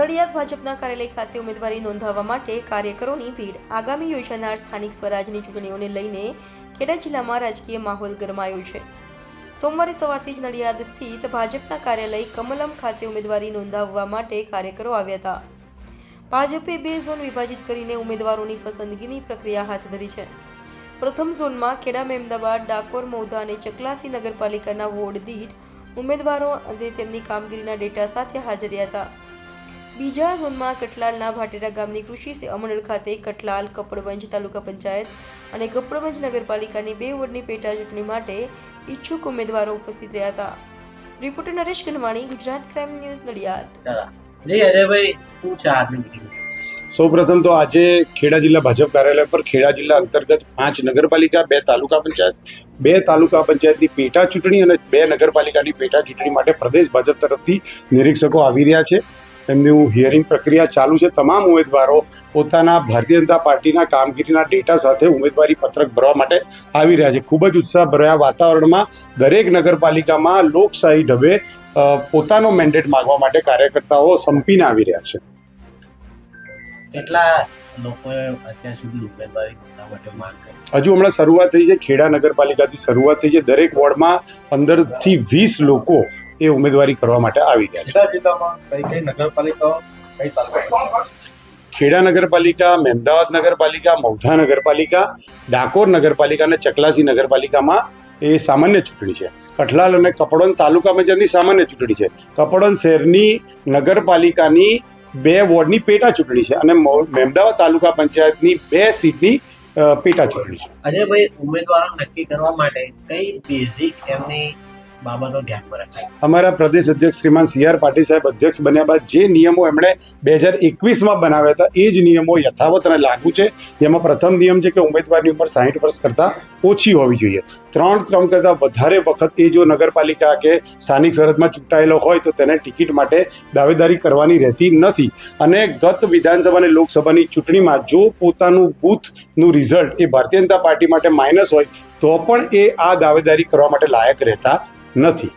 નડિયાદ ભાજપના કાર્યાલય ખાતે ઉમેદવારી નોંધાવવા માટે કાર્યકરોની ભીડ. આગામી યોજાનાર સ્થાનિક સ્વરાજની ચૂંટણીઓને લઈને ખેડા જિલ્લામાં રાજકીય માહોલ ગરમાયો છે. સોમવારે સવારથી જ નડિયાદ સ્થિત ભાજપના કાર્યાલય કમલમ ખાતે ઉમેદવારી નોંધાવવા માટે કાર્યકરો આવ્યા હતા. ભાજપે બે ઝોન વિભાજિત કરીને ઉમેદવારોની પસંદગીની પ્રક્રિયા હાથ ધરી છે. પ્રથમ ઝોનમાં ખેડા મહેમદાબાદ ડાકોર મૌધા અને ચકલાસી નગરપાલિકાના વોર્ડ દીઠ ઉમેદવારો અને તેમની કામગીરીના ડેટા સાથે હાજર હતા. બીજા ઝોનમાં કટલાલના ભાટેરા ગામની કૃષિ અમંડળ ખાતે કટલાલ કપડવંજ તાલુકા પંચાયત અને કપડવંજ નગરપાલિકાની બે વોર્ડની પેટા ચૂંટણી માટે ઈચ્છુક ઉમેદવારો ઉપસ્થિત રહ્યા હતા. Reporter Naresh Ganwani Gujarat crime news Nadiad. સૌપ્રથમ તો આજે ખેડા જિલ્લા ભાજપ કાર્યાલય પર ખેડા જિલ્લા અંતર્ગત પાંચ નગરપાલિકા બે તાલુકા પંચાયત બે તાલુકા પંચાયતની પેટા ચૂંટણી અને બે નગરપાલિકાની પેટા ચૂંટણી માટે પ્રદેશ ભાજપ તરફથી નિરીક્ષકો આવી રહ્યા છે. એમનું હિયરિંગ પ્રક્રિયા ચાલુ છે. તમામ ઉમેદવારો પોતાના ભારતીય જનતા પાર્ટીના કામગીરીના ડેટા સાથે ઉમેદવારી પત્રક ભરવા માટે આવી રહ્યા છે. ખૂબ જ ઉત્સાહ ભર્યા વાતાવરણમાં દરેક નગરપાલિકામાં લોકશાહી ઢબે પોતાનો મેન્ડેટ માગવા માટે કાર્યકર્તાઓ સંપીને આવી રહ્યા છે. કેટલા લોકોએ અત્યાર સુધી ઉમેદવારી માટે માંગ કરી? હજુ હમણાં શરૂઆત થઈ છે. ખેડા નગરપાલિકાથી શરૂઆત થઈ છે. દરેક વોર્ડમાં પંદરથી વીસ લોકો એ ઉમેદવારી કરવા માટે આવી ગયા છે. ખેડા નગરપાલિકા મહેમદાવાદ નગરપાલિકા મૌધા નગરપાલિકા ડાકોર નગરપાલિકા અને ચકલાસી નગરપાલિકામાં એ સામાન્ય ચૂંટણી છે. કઠલાલ અને કપડોન તાલુકા પંચાયતની સામાન્ય ચૂંટણી છે. કપડોન શહેરની નગરપાલિકાની બે વોર્ડની પેટા ચૂંટણી છે અને મહેમદાવાદ તાલુકા પંચાયતની બે સીટની પેટા ચૂંટણી છે. અજયભાઈ ઉમેદવારો નક્કી કરવા માટે કઈ બેઝિક એમની બાબતો ધ્યાનમાં રખાય. અમારા પ્રદેશ અધ્યક્ષ શ્રીમાન સી આર પાટીલ સાહેબ અધ્યક્ષ બન્યા બાદ જે નિયમો એમણે બે હજાર એકવીસમાં બનાવ્યા હતા, એ જ નિયમો યથાવત અને લાગુ છે. જેમાં પ્રથમ નિયમ છે કે ઉમેદવારની ઉંમર સાહીઠ વર્ષ કરતાં ઓછી હોવી જોઈએ. ત્રણ ત્રણ કરતાં વધારે વખત એ જો નગરપાલિકા કે સ્થાનિક સરહદમાં ચૂંટાયેલો હોય તો તેને ટિકિટ માટે દાવેદારી કરવાની રહેતી નથી. અને ગત વિધાનસભા અને લોકસભાની ચૂંટણીમાં જો પોતાનું બૂથનું રિઝલ્ટ એ ભારતીય જનતા પાર્ટી માટે માઇનસ હોય, તો પણ એ આ દાવેદારી કરવા માટે લાયક રહેતા નથી.